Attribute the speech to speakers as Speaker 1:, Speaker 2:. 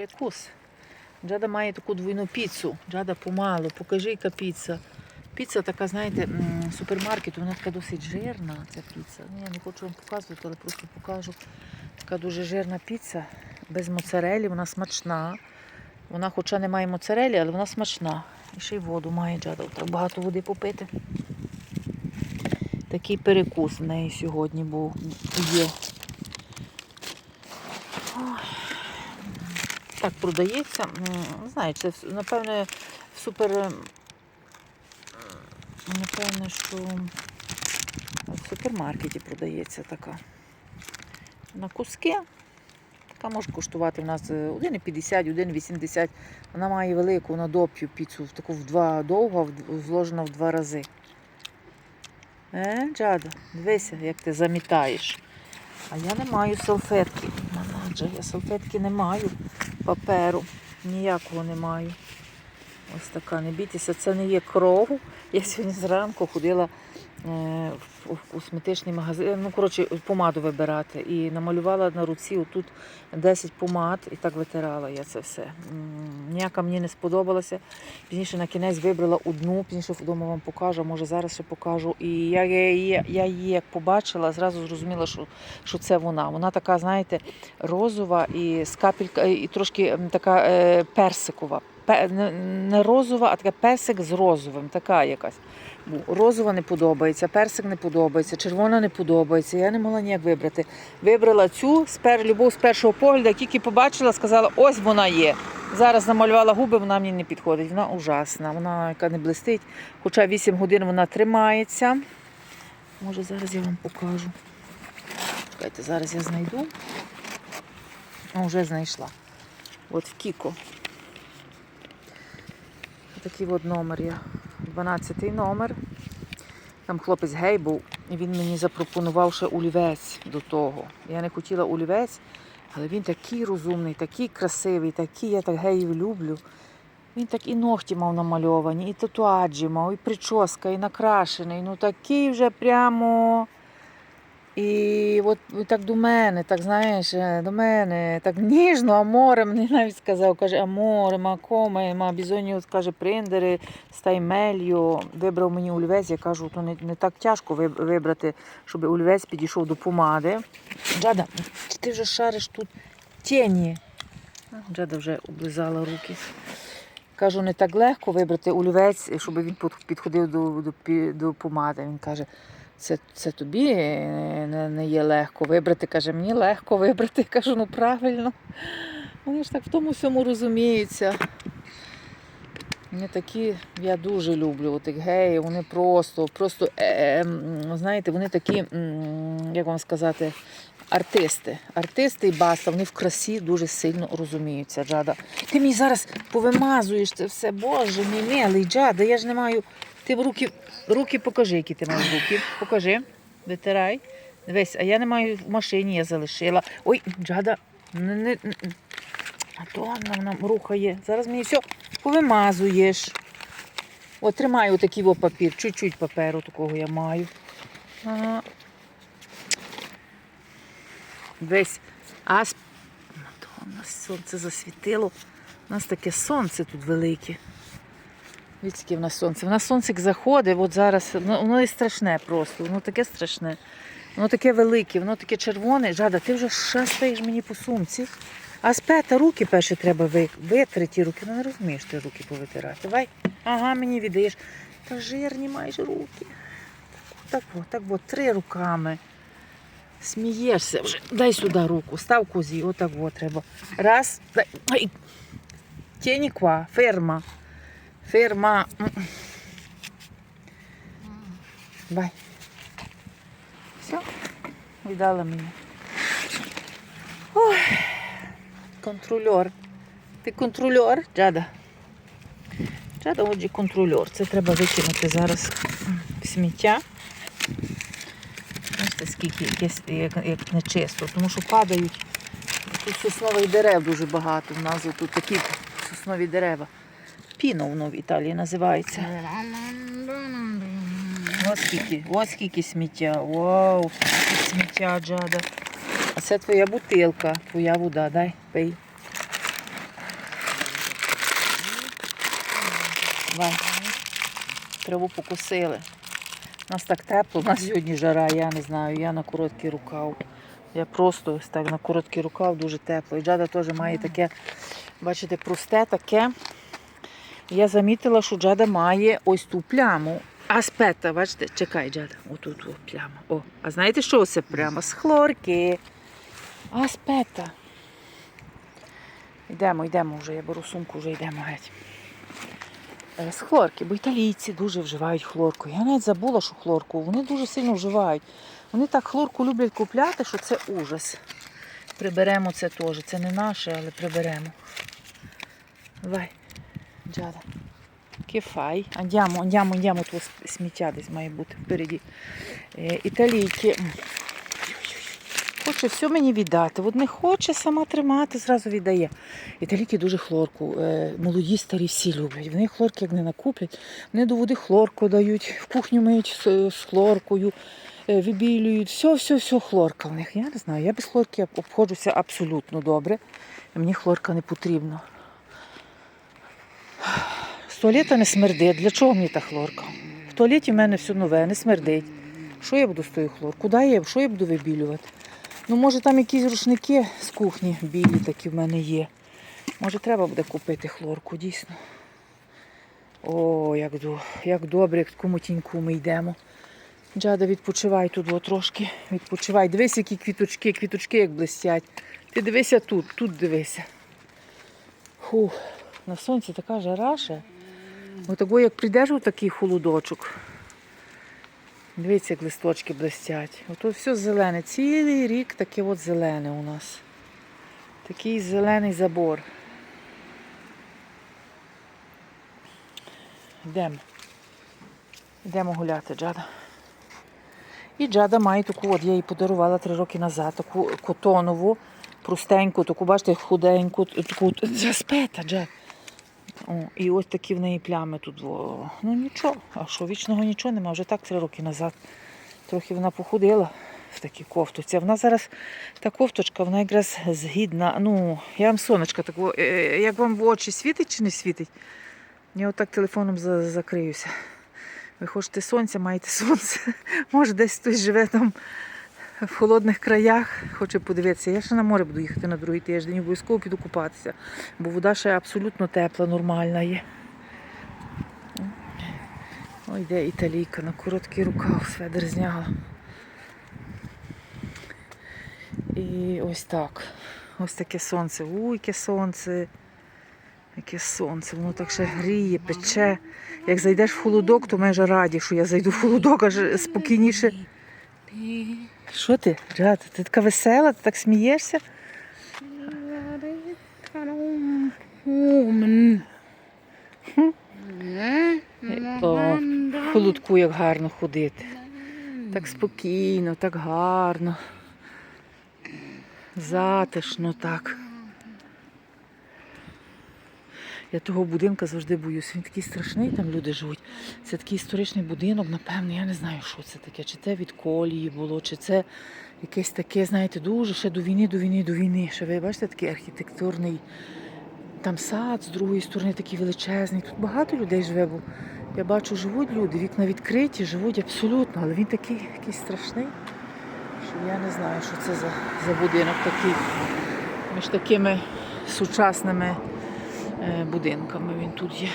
Speaker 1: Перекус. Джада має таку двойну піцу. Джада помалу, покажи, яка піца. Піца така, знаєте, м, супермаркету, вона така досить жирна, ця піца. Ну, я не хочу вам показувати, але просто покажу. Така дуже жирна піца, без моцарелі, вона смачна. Вона, хоча не має моцарелі, але вона смачна. І ще й воду має джада. Так багато води попити. Такий перекус в неї сьогодні був є. Так продається. Не знаю, це напевне в супер. Напевне, що в супермаркеті продається така. На куски. Така може коштувати в нас е, 1,50, 1,80. Вона має велику на доп'ю піцу, таку в два довга, зложена в два рази. Е, Джада, дивися, як ти замітаєш. А я не маю салфетки. Манаджа, я салфетки не маю. Паперу. Ніякого не маю. Ось така, не бійтеся, це не є кров. Я сьогодні зранку ходила е, в, в косметичний магазин, ну, коротше, помаду вибирати. І намалювала на руці отут 10 помад і так витирала я це все. Ніяка мені не сподобалася. Пізніше на кінець вибрала одну, пізніше вдома вам покажу, може зараз ще покажу. І я, я, її- я її як побачила, зразу зрозуміла, що, що це вона. Вона така, знаєте, розова і з капелька, і трошки така е, персикова. Не, розова, а така персик з розовим, така якась. Бу- Розова не подобається, персик не подобається, червона не подобається. Я не могла ніяк вибрати. Вибрала цю любов з першого погляду, тільки побачила, сказала, ось вона є. Зараз намалювала губи, вона мені не підходить. Вона ужасна, вона яка не блистить. Хоча 8 годин вона тримається. Може, зараз я вам покажу. Чекайте, зараз я знайду. О, вже знайшла. От в Кіко. Такий от номер я. 12 номер. Там хлопець гей був, і він мені запропонував ще олівець до того. Я не хотіла олівець, але він такий розумний, такий красивий, такий, я так геїв люблю. Він так і ногті мав намальовані, і татуаджі мав, і прическа, і накрашений. Ну такий вже прямо. І от так до мене, так знаєш, е, до мене, так ніжно, аморе, мені навіть сказав, каже, аморе, ма коме, ма бізонію, каже, приндери, стай мелью. Вибрав мені олівець, я кажу, то не, не так тяжко вибрати, щоб олівець підійшов до помади. Джада, ти вже шариш тут тіні. Джада вже облизала руки. Кажу, не так легко вибрати олівець, щоб він підходив до, до, до помади. Він каже, це, це тобі е, не, не є легко вибрати. Каже, мені легко вибрати. Кажу, ну правильно. Вони ж так в тому всьому розуміються. Вони такі, я дуже люблю отих геїв, вони просто, просто, е, м, знаєте, вони такі, як вам сказати, артисти. Артисти і баста, вони в красі дуже сильно розуміються, Джада. Ти мені зараз повимазуєш це все, боже мій милий, Джада, я ж не маю. Ти в руки, руки покажи, які ти маєш руки. Покажи, витирай. Дивись, а я не маю в машині, я залишила. Ой, Джада, не, не, не. А то вона нам рухає. Зараз мені все повимазуєш. От тримаю отакий во папір, чуть-чуть паперу такого я маю. Ага. Весь асп. Нас сонце засвітило. У нас таке сонце тут велике. Яке в нас сонце. В нас сонце заходить, от зараз ну, воно і страшне просто, воно таке страшне. Воно таке велике, воно таке червоне. Жада, ти вже шастаєш мені по сумці. А спета руки перше треба ви- витри ті руки. Ну не розумієш ти руки повитирати. Давай. Ага, мені віддаєш. Та жирні маєш руки. Так, от, так, от, три руками. Смієшся вже. Дай сюди руку, став козі, отак от треба. Раз, дай. Ай. Тіні ква, ферма. Ферма. М. Давай. Все, віддала мені. Ой. Контрольор. Ти контрольор, Джада. Джада, отже, контрольор. Це треба викинути зараз в сміття. Бачите, скільки якесь, як, як нечисто, тому що падають. Тут соснових дерев дуже багато. В нас тут такі соснові дерева. Піно воно в Італії називається. Ось скільки, ось скільки сміття. Вау, сміття джада. А це твоя бутилка, твоя вода, дай пий. Давай. Траву покусили. У нас так тепло, у нас сьогодні жара, я не знаю, я на короткий рукав. Я просто ось так на короткий рукав, дуже тепло. І джада теж має таке, бачите, просте таке. Я замітила, що Джада має ось ту пляму. Аспета, бачите, чекай, Джада, отут о, пляма. О, а знаєте, що це пляма? З хлорки. Аспета. Йдемо, йдемо вже, я беру сумку, вже йдемо геть. Е, З хлорки, бо італійці дуже вживають хлорку. Я навіть забула, що хлорку. Вони дуже сильно вживають. Вони так хлорку люблять купляти, що це ужас. Приберемо це теж. Це не наше, але приберемо. Давай, Джада. Кефай. Andiamo, andiamo, andiamo, тут сміття десь має бути впереді. Е, італійки. Хоче все мені віддати. От не хоче сама тримати, зразу віддає. Італійки дуже хлорку. е, Молоді старі всі люблять. Вони хлорки як не накуплять. Вони до води хлорку дають, в кухню миють з, хлоркою, е, вибілюють. Все, все, все хлорка в них. Я не знаю. Я без хлорки обходжуся абсолютно добре. Мені хлорка не потрібна. Туалета не смердить. Для чого мені та хлорка? В туалеті в мене все нове, не смердить. Що я буду з тою хлоркою? Куди я? Що я буду вибілювати? Ну, може, там якісь рушники з кухні білі такі в мене є. Може, треба буде купити хлорку, дійсно. О, як, до, як добре, як такому тіньку ми йдемо. Джада, відпочивай тут о, трошки. Відпочивай. Дивись, які квіточки, квіточки як блистять. Ти дивися тут, тут дивися. Фух, на сонці така жара ще. Отако, як прийдеш такий холодочок. Дивіться, як листочки блистять. Ото все зелене. Цілий рік таке от зелене у нас. Такий зелений забор. Йдемо. Йдемо гуляти, Джада. І Джада має таку, от я їй подарувала три роки назад, таку котонову, простеньку, таку, бачите, худеньку, таку спета, Джад. О, і ось такі в неї плями тут. Ну нічого, а що вічного нічого нема, вже так три роки назад. Трохи вона похудила в такій кофтуці. Вона зараз, та кофточка, вона якраз згідна. Ну, я вам сонечка таку, е, е, як вам в очі світить чи не світить? Я отак телефоном за- закриюся. Ви хочете сонця, маєте сонце. Може, десь хтось живе там в холодних краях, хоче подивитися. Я ще на море буду їхати на другий тиждень, обов'язково піду купатися, бо вода ще абсолютно тепла, нормальна є. Ой, де італійка на короткий рукав, сведер зняла. І ось так. Ось таке сонце. Уй, яке сонце. Яке сонце, воно так ще гріє, пече. Як зайдеш в холодок, то ми вже раді, що я зайду в холодок, аж спокійніше. Що ти, Джад, ти така весела, ти так смієшся? О, в холодку як гарно ходити. Так спокійно, так гарно. Затишно так. Я того будинка завжди боюсь. Він такий страшний, там люди живуть. Це такий історичний будинок, напевно, я не знаю, що це таке. Чи це від колії було, чи це якесь таке, знаєте, дуже ще до війни, до війни, до війни. Ще ви бачите, такий архітектурний там сад з другої сторони такий величезний. Тут багато людей живе, бо я бачу, живуть люди, вікна відкриті, живуть абсолютно, але він такий якийсь страшний, що я не знаю, що це за, за будинок такий. Між такими сучасними будинками він тут є.